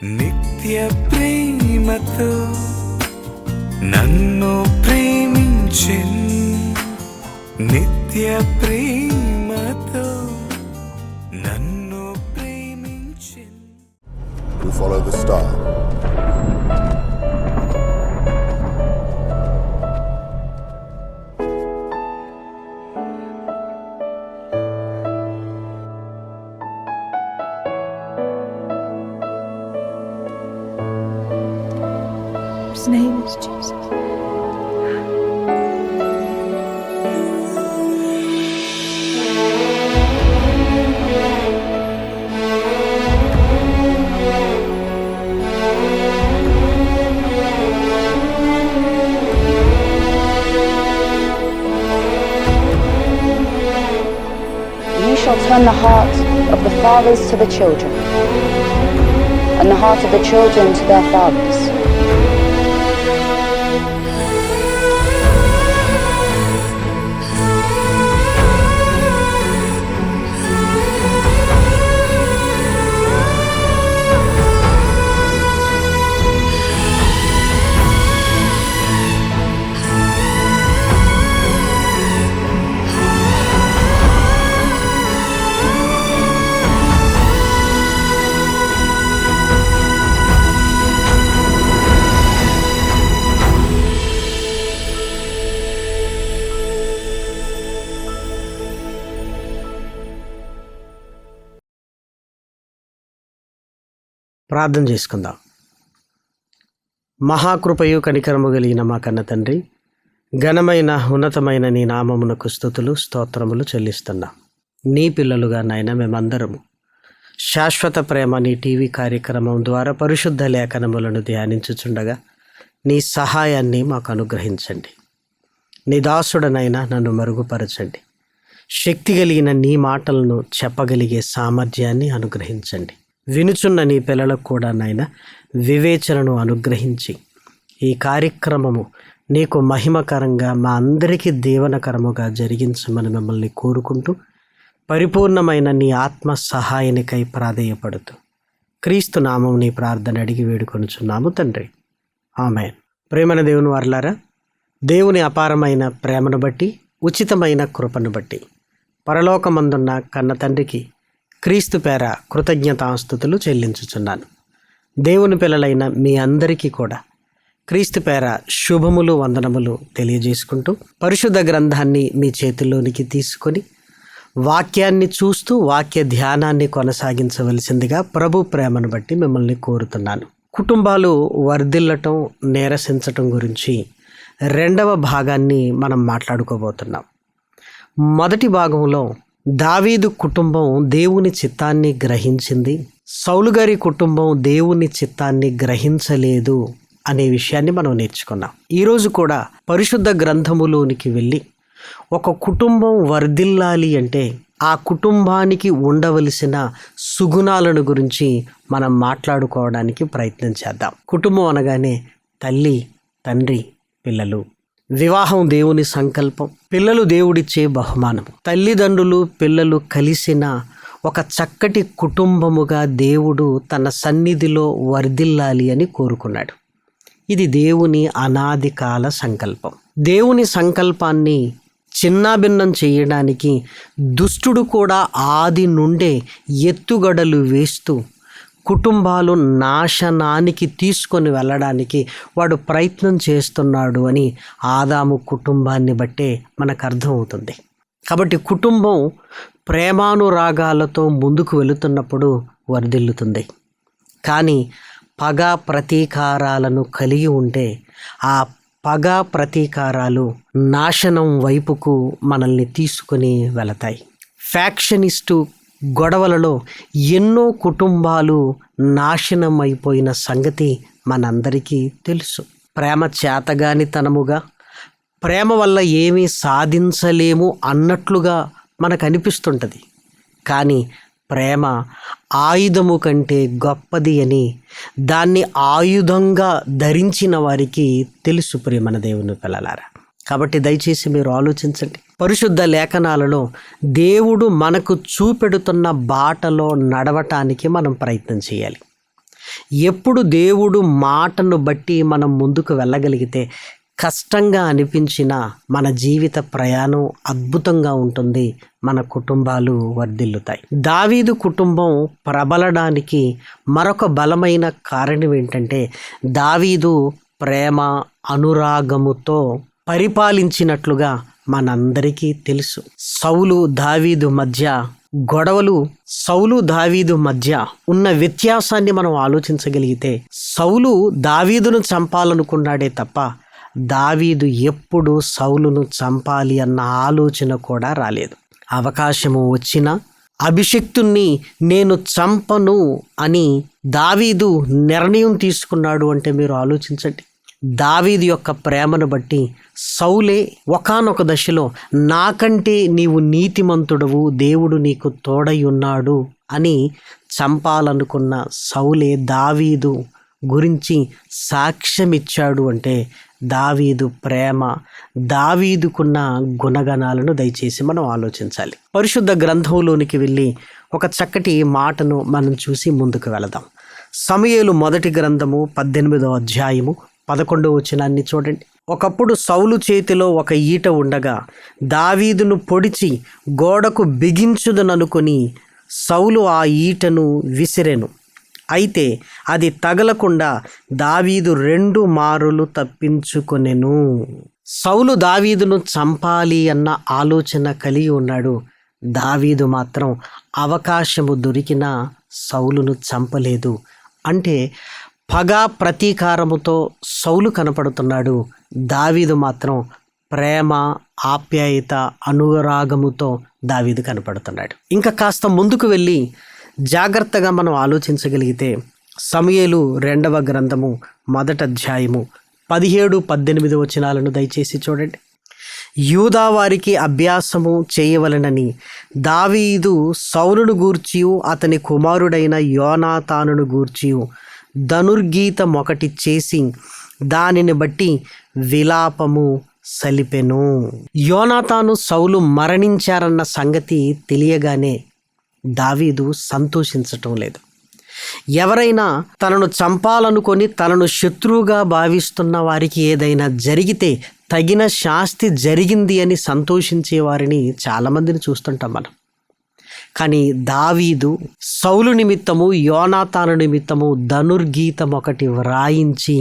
నిత్య ప్రేమతో నన్ను ప్రేమించిన్ నిత్య ప్రేమతో నన్ను ప్రేమించిన్ We follow the star. Turn the hearts of the fathers to the children, and the heart of the children to their fathers. ప్రార్థన చేసుకుందాం. మహాకృపయు కనికరము కలిగిన మా కన్న తండ్రి ఘనమైన ఉన్నతమైన నీ నామమునకు స్థుతులు స్తోత్రములు చెల్లిస్తున్నాం. నీ పిల్లలుగా నాయన మేమందరము శాశ్వత ప్రేమ నీ టీవీ కార్యక్రమం ద్వారా పరిశుద్ధ లేఖనములను ధ్యానించుచుండగా నీ సహాయాన్ని మాకు అనుగ్రహించండి. నీ దాసుడనైనా నన్ను మరుగుపరచండి. శక్తి కలిగిన నీ మాటలను చెప్పగలిగే సామర్థ్యాన్ని అనుగ్రహించండి. వినుచున్న నీ పిల్లలకు కూడా నాయన వివేచనను అనుగ్రహించి ఈ కార్యక్రమము నీకు మహిమకరంగా మా అందరికీ దీవనకరముగా జరిగించమని మిమ్మల్ని కోరుకుంటూ పరిపూర్ణమైన నీ ఆత్మ సహాయానికై ప్రాధేయపడుతూ క్రీస్తు నామం నీ ప్రార్థన అడిగి వేడుకొనుచున్నాము తండ్రి. ఆమె ప్రేమన దేవుని వర్లారా దేవుని అపారమైన ప్రేమను బట్టి ఉచితమైన కృపను బట్టి పరలోకమందున్న కన్న తండ్రికి క్రీస్తు పేర కృతజ్ఞతాస్థుతులు చెల్లించుచున్నాను. దేవుని పిల్లలైన మీ అందరికీ కూడా క్రీస్తు పేర శుభములు వందనములు తెలియజేసుకుంటూ పరిశుద్ధ గ్రంథాన్ని మీ చేతుల్లోనికి తీసుకొని వాక్యాన్ని చూస్తూ వాక్య ధ్యానాన్ని కొనసాగించవలసిందిగా ప్రభు ప్రేమను బట్టి మిమ్మల్ని కోరుతున్నాను. కుటుంబాలు వర్ధిల్లటం నీరసించటం గురించి రెండవ భాగాన్ని మనం మాట్లాడుకోబోతున్నాం. మొదటి భాగంలో దావీదు కుటుంబం దేవుని చిత్తాన్ని గ్రహించింది. సౌలు గారి కుటుంబం దేవుని చిత్తాన్ని గ్రహించలేదు అనే విషయాన్ని మనం నేర్చుకున్నాం. ఈరోజు కూడా పరిశుద్ధ గ్రంథములోనికి వెళ్ళి ఒక కుటుంబం వర్ధిల్లాలి అంటే ఆ కుటుంబానికి ఉండవలసిన సుగుణాలను గురించి మనం మాట్లాడుకోవడానికి ప్రయత్నం చేద్దాం. కుటుంబం అనగానే తల్లి తండ్రి పిల్లలు. వివాహం దేవుని సంకల్పం. పిల్లలు దేవుడిచ్చే బహుమానం తల్లిదండ్రులు పిల్లలు కలిసిన ఒక చక్కటి కుటుంబముగా దేవుడు తన సన్నిధిలో వర్ధిల్లాలి అని కోరుకున్నాడు. ఇది దేవుని అనాది కాల సంకల్పం. దేవుని సంకల్పాన్ని చిన్నాభిన్నం చేయడానికి దుష్టుడు కూడా ఆది నుండే ఎత్తుగడలు వేస్తూ కుటుంబాలు నాశనానికి తీసుకొని వెళ్ళడానికి వాడు ప్రయత్నం చేస్తున్నాడు అని ఆదాము కుటుంబాన్ని బట్టే మనకు అర్థమవుతుంది. కాబట్టి కుటుంబం ప్రేమానురాగాలతో ముందుకు వెళుతున్నప్పుడు వరదిల్లుతుంది. కానీ పగ ప్రతీకారాలను కలిగి ఉంటే ఆ పగ ప్రతీకారాలు నాశనం వైపుకు మనల్ని తీసుకొని వెళతాయి. ఫ్యాక్షనిస్టు గొడవలలో ఎన్నో కుటుంబాలు నాశనం అయిపోయిన సంగతి మనందరికీ తెలుసు. ప్రేమ చేతగానితనముగా ప్రేమ వల్ల ఏమీ సాధించలేము అన్నట్లుగా మనకు అనిపిస్తుంటుంది కానీ ప్రేమ ఆయుధము కంటే గొప్పది అని దాన్ని ఆయుధంగా ధరించిన వారికి తెలుసు ప్రేమన దేవుని పిల్లలారా. కాబట్టి దయచేసి మీరు ఆలోచించండి. పరిశుద్ధ లేఖనాలలో దేవుడు మనకు చూపెడుతున్న బాటలో నడవటానికి మనం ప్రయత్నం చేయాలి. ఎప్పుడు దేవుడు మాటను బట్టి మనం ముందుకు వెళ్ళగలిగితే కష్టంగా అనిపించిన మన జీవిత ప్రయాణం అద్భుతంగా ఉంటుంది. మన కుటుంబాలు వర్ధిల్లుతాయి. దావీదు కుటుంబం ప్రబలడానికి మరొక బలమైన కారణం ఏంటంటే దావీదు ప్రేమ అనురాగముతో పరిపాలించినట్లుగా మనందరికీ తెలుసు. సౌలు దావీదు మధ్య గొడవలు సౌలు దావీదు మధ్య ఉన్న వ్యత్యాసాన్ని మనం ఆలోచించగలిగితే సౌలు దావీదును చంపాలనుకున్నాడే తప్ప దావీదు ఎప్పుడు సౌలును చంపాలి అన్న ఆలోచన కూడా రాలేదు. అవకాశము వచ్చినా అభిషక్తుణ్ణి నేను చంపను అని దావీదు నిర్ణయం తీసుకున్నాడు అంటే మీరు ఆలోచించండి. దావీదు యొక్క ప్రేమను బట్టి సౌలే ఒకానొక దశలో నాకంటే నీవు నీతిమంతుడవు దేవుడు నీకు తోడై ఉన్నాడు అని చంపాలనుకున్న సౌలే దావీదు గురించి సాక్ష్యమిచ్చాడు అంటే దావీదు ప్రేమ. దావీదుకున్న గుణగణాలను దయచేసి మనం ఆలోచించాలి. పరిశుద్ధ గ్రంథంలోనికి వెళ్ళి ఒక చక్కటి మాటను మనం చూసి ముందుకు వెళదాం. సమయలు మొదటి గ్రంథము పద్దెనిమిదవ అధ్యాయము పదకొండవ వచనాన్ని చూడండి. ఒకప్పుడు సౌలు చేతిలో ఒక ఈట ఉండగా దావీదును పొడిచి గోడకు బిగించుదననుకొని సౌలు ఆ ఈటను విసిరెను. అయితే అది తగలకుండా దావీదు రెండు మారులు తప్పించుకొనెను. సౌలు దావీదును చంపాలి అన్న ఆలోచన కలిగి ఉన్నాడు. దావీదు మాత్రం అవకాశము దొరికినా సౌలును చంపలేదు. అంటే పగ ప్రతీకారముతో సౌలు కనపడుతున్నాడు. దావీదు మాత్రం ప్రేమ ఆప్యాయత అనురాగముతో దావీదు కనపడుతున్నాడు. ఇంకా కాస్త ముందుకు వెళ్ళి జాగ్రత్తగా మనం ఆలోచించగలిగితే సమయలు రెండవ గ్రంథము మొదట అధ్యాయము పదిహేడు పద్దెనిమిది వచనాలను దయచేసి చూడండి. యూదా వారికి అభ్యాసము చేయవలనని దావీదు సౌలును గూర్చియు అతని కుమారుడైన యోనాతానును గూర్చియు ధనుర్గీతం ఒకటి చేసి దానిని బట్టి విలాపము సలిపెను. యోనాతాను సౌలు మరణించారన్న సంగతి తెలియగానే దావీదు సంతోషించటం లేదు. ఎవరైనా తనను చంపాలనుకొని తనను శత్రువుగా భావిస్తున్న వారికి ఏదైనా జరిగితే తగిన శాస్తి జరిగింది అని సంతోషించే వారిని చాలామందిని చూస్తుంటాం మనం. కానీ దావీదు సౌలు నిమిత్తము యోనాతాను నిమిత్తము ధనుర్గీతం ఒకటి వ్రాయించి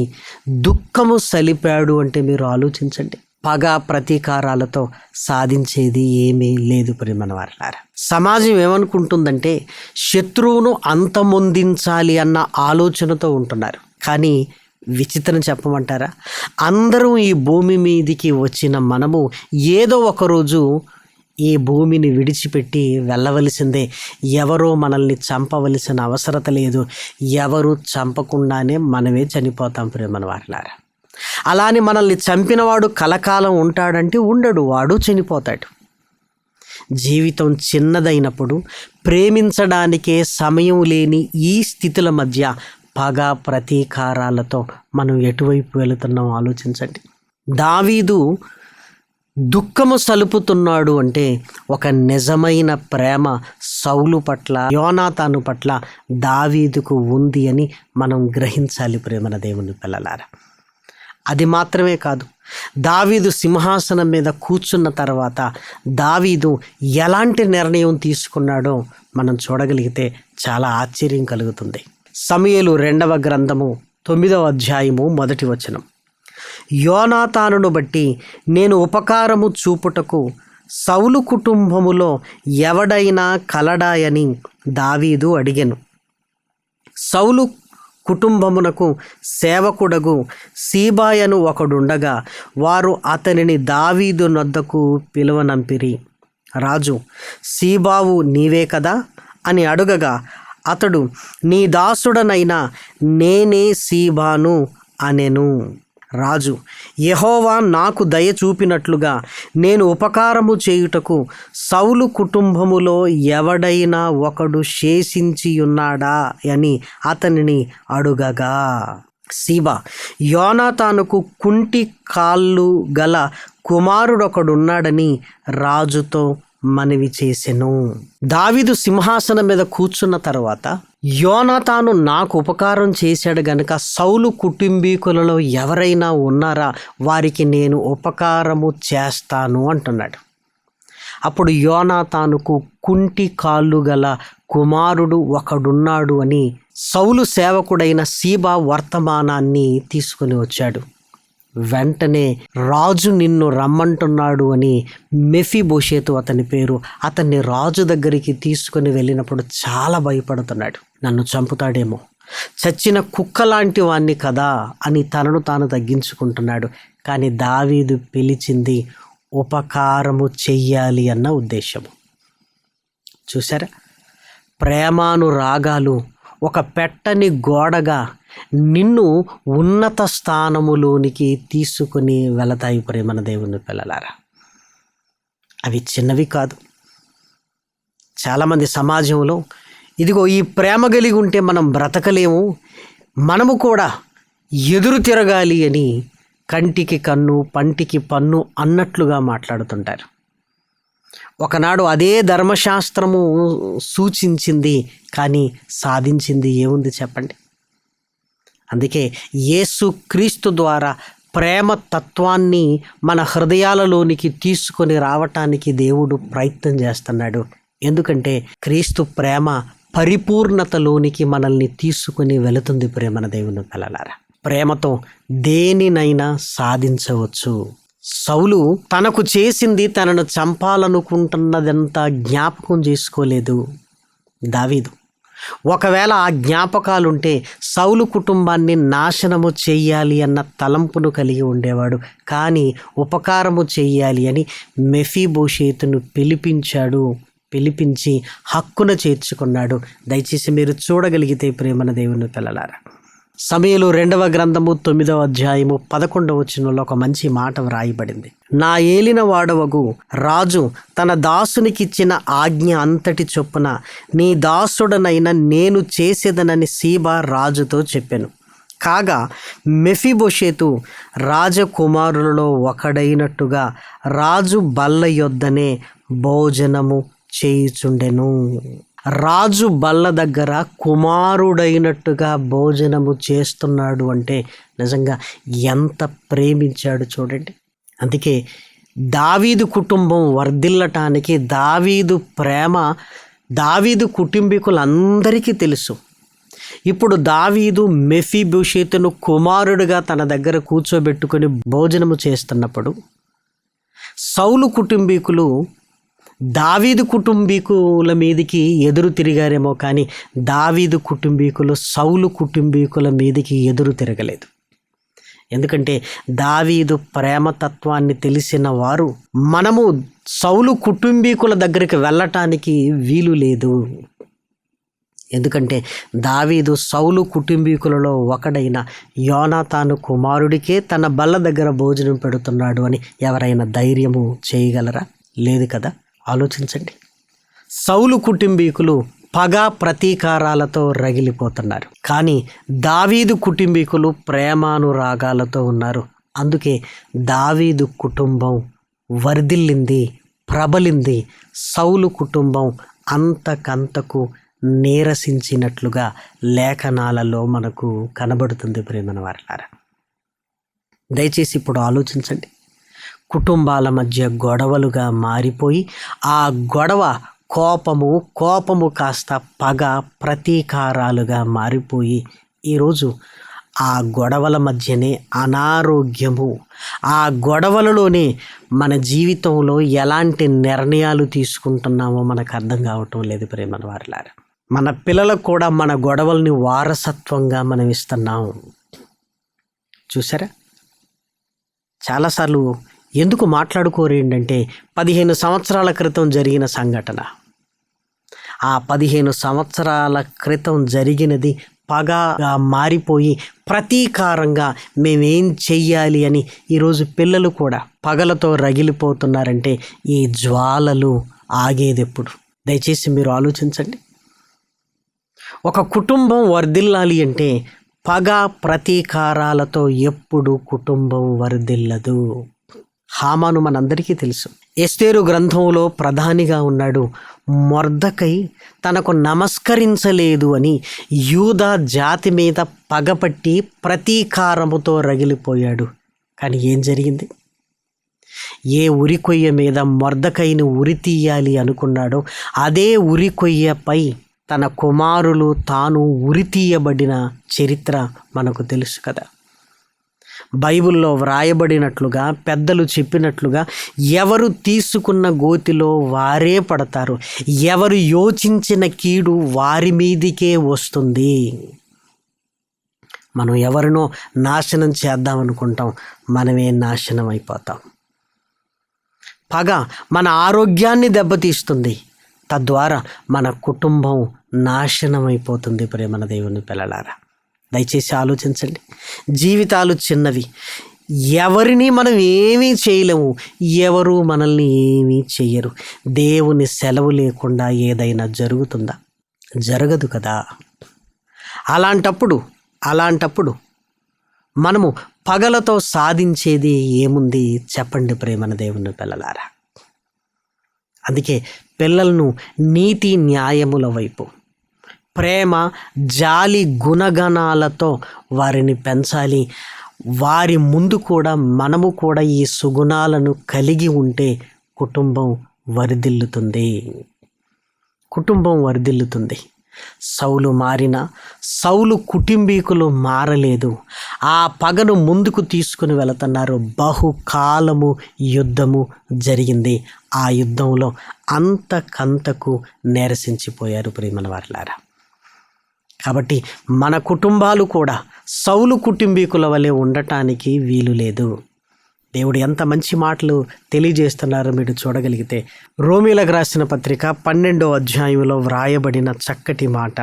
దుఃఖము సలిపాడు అంటే మీరు ఆలోచించండి. పగ ప్రతీకారాలతో సాధించేది ఏమీ లేదు ప్రేమనవారలారా సమాజం ఏమనుకుంటుందంటే శత్రువును అంతమొందించాలి అన్న ఆలోచనతో ఉంటున్నారు. కానీ విచిత్రం చెప్పమంటారా? అందరూ ఈ భూమి మీదికి వచ్చిన మనము ఏదో ఒకరోజు ఈ భూమిని విడిచిపెట్టి వెళ్ళవలసిందే. ఎవరో మనల్ని చంపవలసిన అవసరత లేదు. ఎవరు చంపకుండానే మనమే చనిపోతాం ప్రేమన వారిలారా అలానే మనల్ని చంపినవాడు కలకాలం ఉంటాడంటే ఉండడు వాడు చనిపోతాడు. జీవితం చిన్నదైనప్పుడు ప్రేమించడానికే సమయం లేని ఈ స్థితుల మధ్య పగ ప్రతీకారాలతో మనం ఎటువైపు వెళుతున్నాం ఆలోచించండి. దావీదు దుఃఖము సలుపుతున్నాడు అంటే ఒక నిజమైన ప్రేమ సౌలు పట్ల యోనాతాను పట్ల దావీదుకు ఉంది అని మనం గ్రహించాలి ప్రేమన దేవుని పిల్లలారా. అది మాత్రమే కాదు దావీదు సింహాసనం మీద కూర్చున్న తర్వాత దావీదు ఎలాంటి నిర్ణయం తీసుకున్నాడో మనం చూడగలిగితే చాలా ఆశ్చర్యం కలుగుతుంది. సమయలు రెండవ గ్రంథము తొమ్మిదవ అధ్యాయము మొదటి వచనం. యోనాతానును బట్టి నేను ఉపకారము చూపుటకు సౌలు కుటుంబములో ఎవడైనా కలడాయని దావీదు అడిగెను. సౌలు కుటుంబమునకు సేవకుడగు సీబాయను ఒకడుండగా వారు అతనిని దావీదు నొద్దకు పిలువనంపిరి. రాజు సీబావు నీవే కదా? అని అడుగగా అతడు నీ దాసుడనైనా నేనే సీబాను అనెను. రాజు యహోవా నాకు దయ చూపినట్లుగా నేను ఉపకారము చేయుటకు సౌలు కుటుంబములో ఎవడైనా ఒకడు శేషించి ఉన్నాడా అని అతనిని అడుగగా. శివ యోనాతానుకు కుంటి కాళ్ళు గల కుమారుడొకడున్నాడని రాజుతో మనవి చేసెను. దావిదు సింహాసనం మీద కూర్చున్న తర్వాత యోనతాను నాకు ఉపకారం చేశాడు గనుక సౌలు కుటుంబీకులలో ఎవరైనా ఉన్నారా? వారికి నేను ఉపకారము చేస్తాను అంటున్నాడు. అప్పుడు యోనాతానుకు కుంటి కాళ్ళు గల కుమారుడు ఒకడున్నాడు అని సౌలు సేవకుడైన సీబా వర్తమానాన్ని తీసుకుని వచ్చాడు. వెంటనే రాజు నిన్ను రమ్మంటున్నాడు అని మెఫీబోషేతు అతని పేరు అతన్ని రాజు దగ్గరికి తీసుకుని వెళ్ళినప్పుడు చాలా భయపడుతున్నాడు. నన్ను చంపుతాడేమో. చచ్చిన కుక్క లాంటి వాణ్ణి కదా అని తనను తాను తగ్గించుకుంటున్నాడు. కానీ దావీదు పిలిచింది ఉపకారము చెయ్యాలి అన్న ఉద్దేశము. చూసారా ప్రేమానురాగాలు ఒక పెట్టని గోడగా నిన్ను ఉన్నత స్థానములోనికి తీసుకుని వెళతాయి ప్రేమన దేవుని పిల్లలారా. అవి చిన్నవి కాదు. చాలామంది సమాజంలో ఇదిగో ఈ ప్రేమ కలిగి ఉంటే మనం బ్రతకలేము. మనము కూడా ఎదురు తిరగాలి అని కంటికి కన్ను పంటికి పన్ను అన్నట్లుగా మాట్లాడుతుంటారు. ఒకనాడు అదే ధర్మశాస్త్రము సూచించింది కానీ సాధించింది ఏముంది చెప్పండి? అందుకే యేసు క్రీస్తు ద్వారా ప్రేమ తత్వాన్ని మన హృదయాలలోనికి తీసుకొని రావటానికి దేవుడు ప్రయత్నం చేస్తున్నాడు. ఎందుకంటే క్రీస్తు ప్రేమ పరిపూర్ణతలోనికి మనల్ని తీసుకుని వెళుతుంది ప్రేమన దేవుని కలలారా ప్రేమతో దేనినైనా సాధించవచ్చు. సౌలు తనకు చేసింది తనను చంపాలనుకుంటున్నదంతా జ్ఞాపకం చేసుకోలేదు. దావీదు ఒకవేళ ఆ జ్ఞాపకాలుంటే సౌలు కుటుంబాన్ని నాశనము చెయ్యాలి అన్న తలంపును కలిగి ఉండేవాడు. కానీ ఉపకారము చెయ్యాలి అని మెఫీభూషేతును పిలిపించాడు. పిలిపించి హక్కున చేర్చుకున్నాడు. దయచేసి మీరు చూడగలిగితే ప్రేమన దేవుని పిల్లలారా. సమయలు రెండవ గ్రంథము తొమ్మిదవ అధ్యాయము పదకొండవ చిన్నలో ఒక మంచి మాట వ్రాయబడింది. నా ఏలిన వాడవగు రాజు తన దాసునికిచ్చిన ఆజ్ఞ అంతటి చొప్పున నీ దాసుడనైన నేను చేసేదనని సీబా రాజుతో చెప్పాను. కాగా మెఫిబోషేతు రాజకుమారులలో ఒకడైనట్టుగా రాజు బల్ల యొద్దనే భోజనము చేయుచుండెను. రాజు బల్ల దగ్గర కుమారుడైనట్టుగా భోజనము చేస్తున్నాడు అంటే నిజంగా ఎంత ప్రేమించాడు చూడండి. అందుకే దావీదు కుటుంబం వర్ధిల్లటానికి దావీదు ప్రేమ దావీదు కుటుంబీకులందరికీ తెలుసు. ఇప్పుడు దావీదు మెఫీభూషేతును కుమారుడిగా తన దగ్గర కూర్చోబెట్టుకొని భోజనము చేస్తున్నప్పుడు సౌలు కుటుంబీకులు దావీదు కుటుంబీకుల మీదికి ఎదురు తిరిగారేమో కానీ దావీదు కుటుంబీకులు సౌలు కుటుంబీకుల మీదికి ఎదురు తిరగలేదు. ఎందుకంటే దావీదు ప్రేమతత్వాన్ని తెలిసిన వారు మనము సౌలు కుటుంబీకుల దగ్గరికి వెళ్ళటానికి వీలు లేదు. ఎందుకంటే దావీదు సౌలు కుటుంబీకులలో ఒకడైన యోనాతాను కుమారుడికే తన బల్ల దగ్గర భోజనం పెడుతున్నాడు అని ఎవరైనా ధైర్యము చేయగలరా? లేదు కదా? ఆలోచించండి. సౌలు కుటుంబీకులు పగ ప్రతీకారాలతో రగిలిపోతున్నారు. కానీ దావీదు కుటుంబీకులు ప్రేమానురాగాలతో ఉన్నారు. అందుకే దావీదు కుటుంబం వర్ధిల్లింది ప్రబలింది. సౌలు కుటుంబం అంతకంతకు నీరసించినట్లుగా లేఖనాలలో మనకు కనబడుతుంది ప్రేమన వారలారా దయచేసి ఇప్పుడు ఆలోచించండి. కుటుంబాల మధ్య గొడవలుగా మారిపోయి ఆ గొడవ కోపము కోపము కాస్త పగ ప్రతీకారాలుగా మారిపోయి ఈరోజు ఆ గొడవల మధ్యనే అనారోగ్యము. ఆ గొడవలలోనే మన జీవితంలో ఎలాంటి నిర్ణయాలు తీసుకుంటున్నామో మనకు అర్థం కావటం లేదు ప్రేమల వారిలారా. మన పిల్లలకు కూడా మన గొడవల్ని వారసత్వంగా మనం ఇస్తున్నాం చూసారా చాలాసార్లు ఎందుకు మాట్లాడుకోరు ఏంటంటే పదిహేను సంవత్సరాల క్రితం జరిగిన సంఘటన. ఆ పదిహేను సంవత్సరాల క్రితం జరిగినది పగగా మారిపోయి ప్రతీకారంగా మేమేం చెయ్యాలి అని ఈరోజు పిల్లలు కూడా పగలతో రగిలిపోతున్నారంటే ఈ జ్వాలలు ఆగేదెప్పుడు? దయచేసి మీరు ఆలోచించండి. ఒక కుటుంబం వర్ధిల్లాలి అంటే పగ ప్రతీకారాలతో ఎప్పుడు కుటుంబం వర్ధిల్లదు. హామాను మనందరికీ తెలుసు. ఎస్తేరు గ్రంథంలో ప్రధానిగా ఉన్నాడు మొర్దకై తనకు నమస్కరించలేదు అని యూదా జాతి మీద పగపట్టి ప్రతీకారముతో రగిలిపోయాడు. కానీ ఏం జరిగింది? ఏ ఉరికొయ్య మీద మొర్దకైని ఉరి తీయాలి అనుకున్నాడో అదే ఉరికొయ్యపై తన కుమారులు తాను ఉరి తీయబడిన చరిత్ర మనకు తెలుసు కదా. బైబిల్లో వ్రాయబడినట్లుగా పెద్దలు చెప్పినట్లుగా ఎవరు తీసుకున్న గోతిలో వారే పడతారు. ఎవరు యోచించిన కీడు వారి మీదికే వస్తుంది. మనం ఎవరినో నాశనం చేద్దాం అనుకుంటాం మనమే నాశనం అయిపోతాం. పగ మన ఆరోగ్యాన్ని దెబ్బతీస్తుంది. తద్వారా మన కుటుంబం నాశనం అయిపోతుంది ప్రేమన దేవుని పిల్లలారా. దయచేసి ఆలోచించండి. జీవితాలు చిన్నవి. ఎవరిని మనం ఏమీ చేయలేము. ఎవరు మనల్ని ఏమీ చేయరు దేవుని సెలవు లేకుండా ఏదైనా జరుగుతుందా? జరగదు కదా. అలాంటప్పుడు అలాంటప్పుడు మనము పగలతో సాధించేది ఏముంది? చెప్పండి ప్రేమన దేవుని పిల్లలారా. అందుకే పిల్లలను నీతి న్యాయముల వైపు ప్రేమ జాలి గుణగణాలతో వారిని పెంచాలి. వారి ముందు కూడా మనము కూడా ఈ సుగుణాలను కలిగి ఉంటే కుటుంబం వరిదిల్లుతుంది. కుటుంబం వరిదిల్లుతుంది. సౌలు మారిన సౌలు కుటుంబీకులు మారలేదు. ఆ పగను ముందుకు తీసుకుని వెళుతున్నారు. బహుకాలము యుద్ధము జరిగింది. ఆ యుద్ధంలో అంతకంతకు నేరసించిపోయారు ప్రేమల వారిలారా. కాబట్టి మన కుటుంబాలు కూడా సౌలు కుటుంబీకుల వలె ఉండటానికి వీలు లేదు. దేవుడు ఎంత మంచి మాటలు తెలియజేస్తున్నారో మీరు చూడగలిగితే రోమిలకు రాసిన పత్రిక పన్నెండో అధ్యాయంలో వ్రాయబడిన చక్కటి మాట.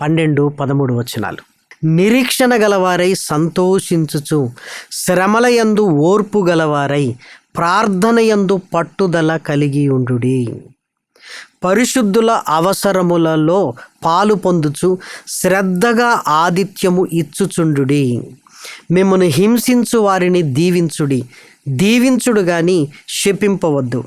పన్నెండు పదమూడు వచనాలు. నిరీక్షణ గలవారై సంతోషించుచు శ్రమలయందు ఓర్పు గలవారై ప్రార్థనయందు పట్టుదల కలిగి ఉండుడి. పరిశుద్ధుల అవసరములలో పాలు పొందుచు శ్రద్ధగా ఆతిథ్యము ఇచ్చుచుండుడి. మిమ్మను హింసించు వారిని దీవించుడి. దీవించుడు గాని శపింపవద్దు.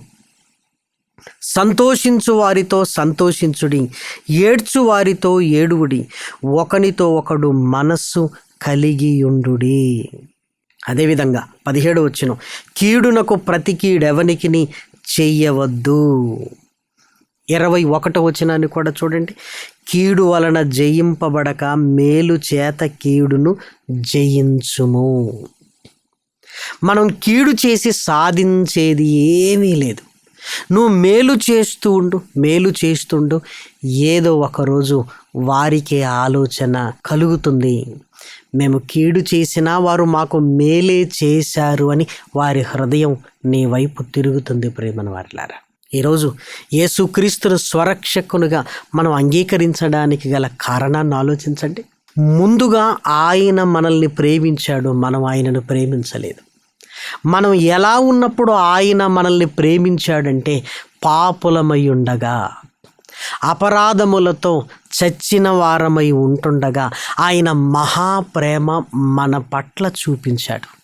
సంతోషించు వారితో సంతోషించుడి. ఏడ్చు వారితో ఏడువుడి. ఒకనితో ఒకడు మనస్సు కలిగి ఉండుడి అదేవిధంగా పదిహేడు వచ్చిన కీడునకు ప్రతి కీడెవనికిని చెయ్యవద్దు. ఇరవై ఒకటో వచనాన్ని కూడా చూడండి. కీడు వలన జయింపబడక మేలు చేత కీడును జయించుము. మనం కీడు చేసి సాధించేది ఏమీ లేదు. నువ్వు మేలు చేస్తూ ఉండు మేలు చేస్తుండు ఏదో ఒకరోజు వారికి ఆలోచన కలుగుతుంది. మేము కీడు చేసినా వారు మాకు మేలే చేశారు అని వారి హృదయం నీ వైపు తిరుగుతుంది ప్రేమను వారిలారా. ఈరోజు యేసుక్రీస్తును స్వరక్షకునిగా మనం అంగీకరించడానికి గల కారణాన్ని ఆలోచించండి. ముందుగా ఆయన మనల్ని ప్రేమించాడు మనం ఆయనను ప్రేమించలేదు. మనం ఎలా ఉన్నప్పుడు ఆయన మనల్ని ప్రేమించాడంటే పాపులమై ఉండగా అపరాధములతో చచ్చిన వారమై ఉంటుండగా ఆయన మహాప్రేమ మన పట్ల చూపించాడు.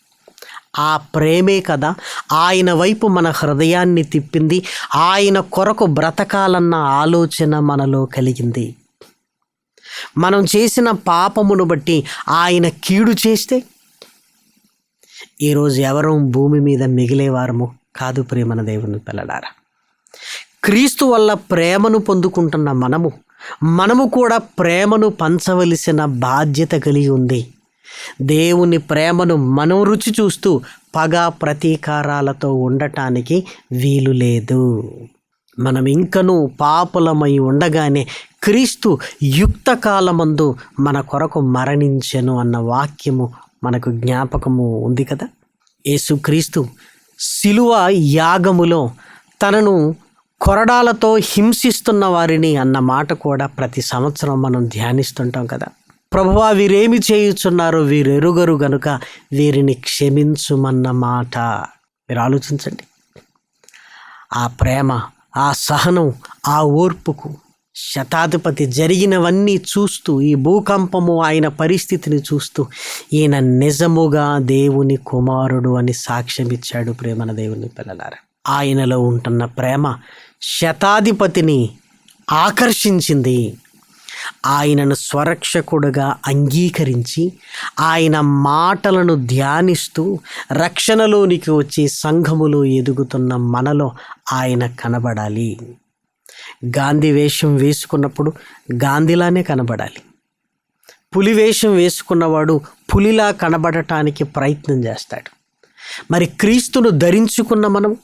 ఆ ప్రేమే కదా. ఆయన వైపు మన హృదయాన్ని తిప్పింది. ఆయన కొరకు బ్రతకాలన్న ఆలోచన మనలో కలిగింది. మనం చేసిన పాపమును బట్టి ఆయన కీడు చేస్తే ఈరోజు ఎవరూ భూమి మీద మిగిలేవారము కాదు ప్రేమన దేవుని పిల్లడారా క్రీస్తు వల్ల ప్రేమను పొందుకుంటున్న మనము మనము కూడా ప్రేమను పంచవలసిన బాధ్యత కలిగి ఉంది. దేవుని ప్రేమను మనం రుచి చూస్తూ పగ ప్రతీకారాలతో ఉండటానికి వీలు లేదు. మనం ఇంకనూ పాపులమై ఉండగానే క్రీస్తు యుక్త కాలమందు మన కొరకు మరణించెను అన్న వాక్యము మనకు జ్ఞాపకము ఉంది కదా? యేసుక్రీస్తు శిలువ యాగములో తనను కొరడాలతో హింసిస్తున్న వారిని అన్న మాట కూడా ప్రతి సంవత్సరం మనం ధ్యానిస్తుంటాం కదా? ప్రభువా వీరేమి చేయుచున్నారో వీరెరుగరు గనుక వీరిని క్షమించుమన్న మాట. మీరు ఆలోచించండి. ఆ ప్రేమ ఆ సహనం ఆ ఓర్పుకు శతాధిపతి జరిగినవన్నీ చూస్తూ ఈ భూకంపము ఆయన పరిస్థితిని చూస్తూ ఈయన నిజముగా దేవుని కుమారుడు అని సాక్ష్యం ఇచ్చాడు ప్రేమన దేవుని పిల్లలారా. ఆయనలో ఉంటున్న ప్రేమ శతాధిపతిని ఆకర్షించింది. ఆయనను స్వరక్షకుడుగా అంగీకరించి ఆయన మాటలను ధ్యానిస్తూ రక్షణలోనికి వచ్చి సంఘములో ఎదుగుతున్న మనలో ఆయన కనబడాలి. గాంధీ వేషం వేసుకున్నప్పుడు గాంధీలానే కనబడాలి. పులి వేషం వేసుకున్నవాడు పులిలా కనబడటానికి ప్రయత్నం చేస్తాడు. మరి క్రీస్తును ధరించుకున్న మనం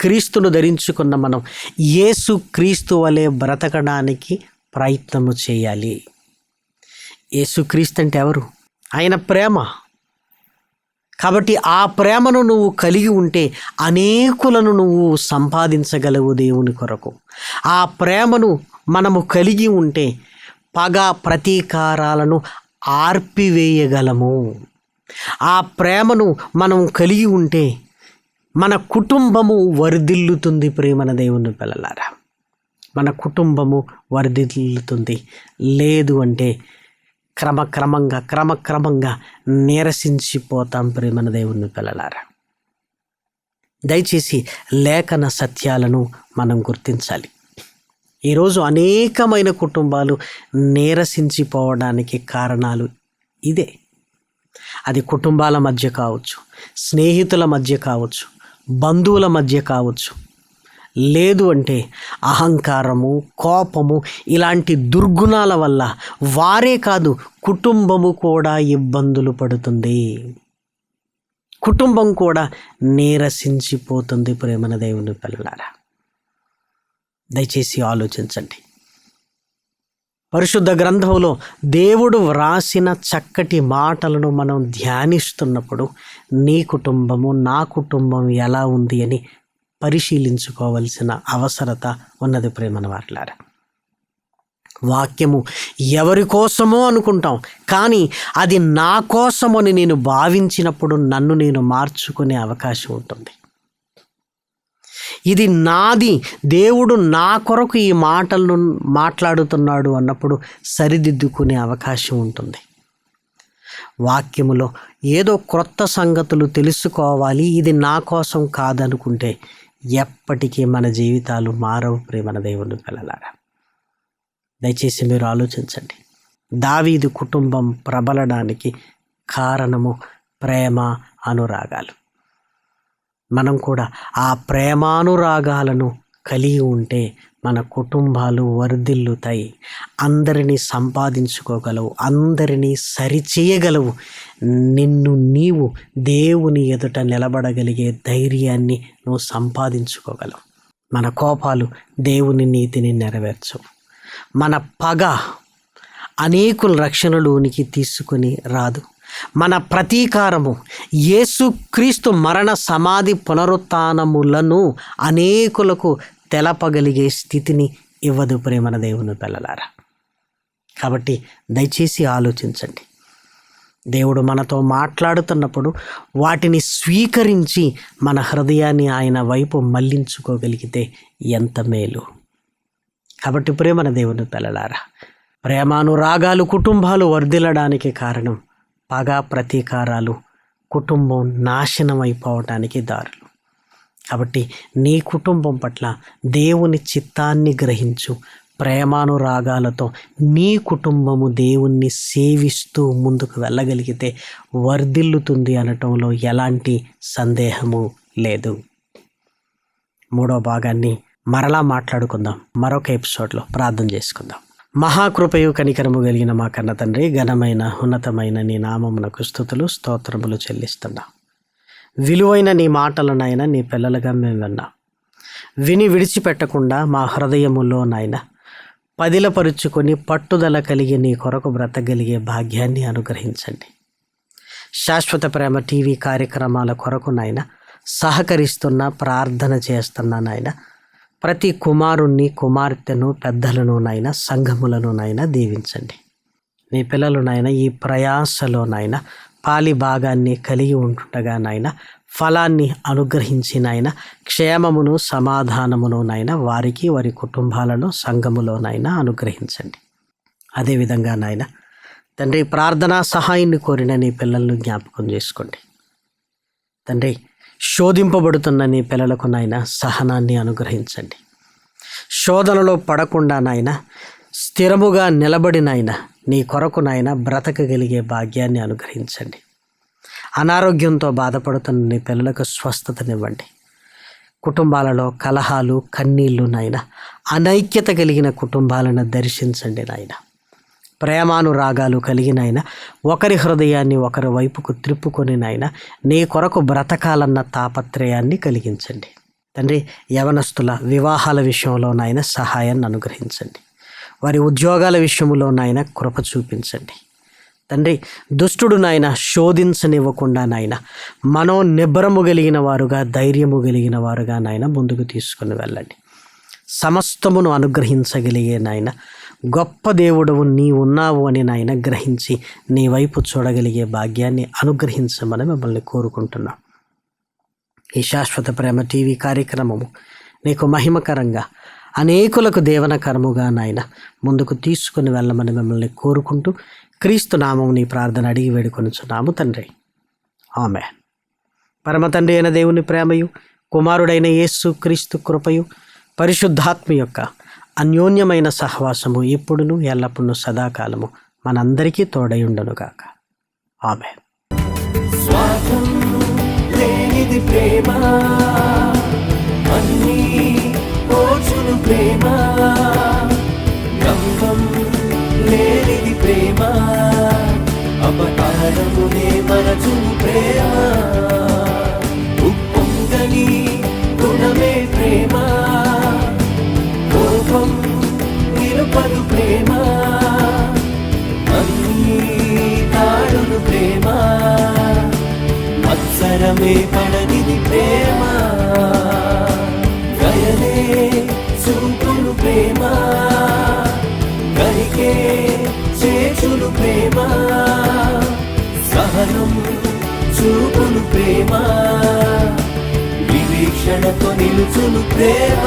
క్రీస్తును ధరించుకున్న మనం యేసు క్రీస్తు వలె బ్రతకడానికి ప్రయత్నము చేయాలి. యేసుక్రీస్తు అంటే ఎవరు? ఆయన ప్రేమ. కాబట్టి ఆ ప్రేమను నువ్వు కలిగి ఉంటే అనేకులను నువ్వు సంపాదించగలవు దేవుని కొరకు. ఆ ప్రేమను మనము కలిగి ఉంటే పగ ప్రతీకారాలను ఆర్పివేయగలము. ఆ ప్రేమను మనం కలిగి ఉంటే మన కుటుంబము వరిదిల్లుతుంది ప్రేమన దేవుని పిల్లలారా. మన కుటుంబము వర్ధిల్లుతుంది లేదు అంటే క్రమక్రమంగా క్రమక్రమంగా నీరసించిపోతాం ప్రేమన దేవుని పిల్లలారా. దయచేసి లేఖన సత్యాలను మనం గుర్తించాలి. ఈరోజు అనేకమైన కుటుంబాలు నీరసించిపోవడానికి కారణాలు ఇదే. అది కుటుంబాల మధ్య కావచ్చు స్నేహితుల మధ్య కావచ్చు బంధువుల మధ్య కావచ్చు లేదు అంటే అహంకారము కోపము ఇలాంటి దుర్గుణాల వల్ల వారే కాదు కుటుంబము కూడా ఇబ్బందులు పడుతుంది. కుటుంబం కూడా నీరసించిపోతుంది ప్రేమన దేవుని పిల్లలారా. దయచేసి ఆలోచించండి. పరిశుద్ధ గ్రంథంలో దేవుడు వ్రాసిన చక్కటి మాటలను మనం ధ్యానిస్తున్నప్పుడు నీ కుటుంబము నా కుటుంబం ఎలా ఉంది అని పరిశీలించుకోవలసిన అవసరత ఉన్నది ప్రేమన వారిలారా వాక్యము ఎవరి కోసమో అనుకుంటాం కానీ అది నా కోసమని నేను భావించినప్పుడు నన్ను నేను మార్చుకునే అవకాశం ఉంటుంది. ఇది నాది దేవుడు నా కొరకు ఈ మాటలను మాట్లాడుతున్నాడు అన్నప్పుడు సరిదిద్దుకునే అవకాశం ఉంటుంది. వాక్యములో ఏదో క్రొత్త సంగతులు తెలుసుకోవాలి ఇది నా కోసం కాదనుకుంటే ఎప్పటికీ మన జీవితాలు మారవు ప్రేమన దేవుని పిల్లలారా దయచేసి మీరు ఆలోచించండి. దావీదు కుటుంబం ప్రబలడానికి కారణము ప్రేమ అనురాగాలు. మనం కూడా ఆ ప్రేమానురాగాలను కలిగి ఉంటే మన కుటుంబాలు వర్ధిల్లుతాయి. అందరినీ సంపాదించుకోగలవు అందరినీ సరిచేయగలవు. నిన్ను నీవు దేవుని ఎదుట నిలబడగలిగే ధైర్యాన్ని నువ్వు సంపాదించుకోగలవు. మన కోపాలు దేవుని నీతిని నెరవేర్చవు. మన పగ అనేకుల రక్షణలోనికి తీసుకుని రాదు. మన ప్రతీకారము యేసుక్రీస్తు మరణ సమాధి పునరుత్నములను అనేకులకు తెలపగలిగే స్థితిని ఇవ్వదు ప్రేమన దేవుని పిల్లలారా. కాబట్టి దయచేసి ఆలోచించండి. దేవుడు మనతో మాట్లాడుతున్నప్పుడు వాటిని స్వీకరించి మన హృదయాన్ని ఆయన వైపు మళ్ళించుకోగలిగితే ఎంత మేలు. కాబట్టి ప్రేమన దేవుని పిల్లలారా ప్రేమానురాగాలు కుటుంబాలు వర్ధిల్లడానికి కారణం పగ ప్రతీకారాలు కుటుంబం నాశనం అయిపోవటానికి దారులు. కాబట్టి నీ కుటుంబం పట్ల దేవుని చిత్తాన్ని గ్రహించు. ప్రేమానురాగాలతో నీ కుటుంబము దేవుణ్ణి సేవిస్తూ ముందుకు వెళ్ళగలిగితే వర్ధిల్లుతుంది అనటంలో ఎలాంటి సందేహము లేదు. మూడో భాగాన్ని మరలా మాట్లాడుకుందాం. మరొక ఎపిసోడ్లో ప్రార్థన చేసుకుందాం. మహాకృపయు కనికరము కలిగిన మా కన్న తండ్రి ఘనమైన ఉన్నతమైన నీ నామమునకు స్థుతులు స్తోత్రములు చెల్లిస్తున్నాం. విలువైన నీ మాటలనైనా నీ పిల్లలుగా మేము విన్నాం. విని విడిచిపెట్టకుండా మా హృదయములో నాయన పదిలపరుచుకొని పట్టుదల కలిగి నీ కొరకు బ్రతకగలిగే భాగ్యాన్ని అనుగ్రహించండి. శాశ్వత ప్రేమ టీవీ కార్యక్రమాల కొరకు నాయన సహకరిస్తున్న ప్రార్థన చేస్తున్నా నాయన ప్రతి కుమారుణ్ణి కుమార్తెను పెద్దలను సంఘములనునైనా సంఘములను దీవించండి. నీ పిల్లలు ఈ ప్రయాసలో పాలి భాగాన్ని కలిగి ఉంటుండగా నాయన ఫలాన్ని అనుగ్రహించి నాయన క్షేమమును సమాధానమునునైనా వారికి వారి కుటుంబాలను సంఘములోనైనా అనుగ్రహించండి. అదేవిధంగా నాయన తండ్రి ప్రార్థనా సహాయాన్ని కోరిన నీ పిల్లలను జ్ఞాపకం చేసుకోండి. తండ్రి శోధింపబడుతున్న నీ పిల్లలకు నాయన సహనాన్ని అనుగ్రహించండి. శోధనలో పడకుండా నాయన స్థిరముగా నిలబడినైనా నీ కొరకు నాయన బ్రతకగలిగే భాగ్యాన్ని అనుగ్రహించండి. అనారోగ్యంతో బాధపడుతున్న నీ పిల్లలకు స్వస్థతనివ్వండి. కుటుంబాలలో కలహాలు కన్నీళ్ళు నాయన అనైక్యత కలిగిన కుటుంబాలను దర్శించండి నాయన. ప్రేమానురాగాలు కలిగినాయన ఒకరి హృదయాన్ని ఒకరి వైపుకు త్రిప్పుకొని నాయన నీ కొరకు బ్రతకాలన్న తాపత్రయాన్ని కలిగించండి. తండ్రి యవనస్తుల వివాహాల విషయంలో నాయన సహాయాన్ని అనుగ్రహించండి. వారి ఉద్యోగాల విషయంలో నాయన కృప చూపించండి. తండ్రి దుష్టుడు నాయన శోధించనివ్వకుండా నాయన మనో నిబ్బరము కలిగిన వారుగా ధైర్యము కలిగిన వారుగా నాయన ముందుకు తీసుకుని వెళ్ళండి. సమస్తమును అనుగ్రహించగలిగే నాయన గొప్ప దేవుడవు నీ ఉన్నావు అని నాయన గ్రహించి నీ వైపు చూడగలిగే భాగ్యాన్ని అనుగ్రహించమని మిమ్మల్ని కోరుకుంటున్నాం. ఈ శాశ్వత ప్రేమ టీవీ కార్యక్రమము నీకు మహిమకరంగా అనేకులకు దేవనకరముగా నాయన ముందుకు తీసుకుని వెళ్ళమని మిమ్మల్ని కోరుకుంటూ క్రీస్తు నామం నీ ప్రార్థన అడిగి వేడుకొనుచున్నాము తండ్రి. ఆమె పరమతండ్రి అయిన దేవుని ప్రేమయు కుమారుడైన యేసు క్రీస్తు కృపయు పరిశుద్ధాత్మ యొక్క అన్యోన్యమైన సహవాసము ఇప్పుడును ఎల్లప్పుడూ సదాకాలము మనందరికీ తోడయుండనుగాక ఆమె లేనిది ప్రేమ అన్నీ ఓచును ప్రేమ. గంగం లేనిది ప్రేమ అపకారమునే ప్రేమ. మత్సరమే పడనిది ప్రేమ. గయనే చూపును ప్రేమ. గరికే చేచును ప్రేమ. సహనం చూపును ప్రేమ. వివీక్షణతో నిలుచును ప్రేమ.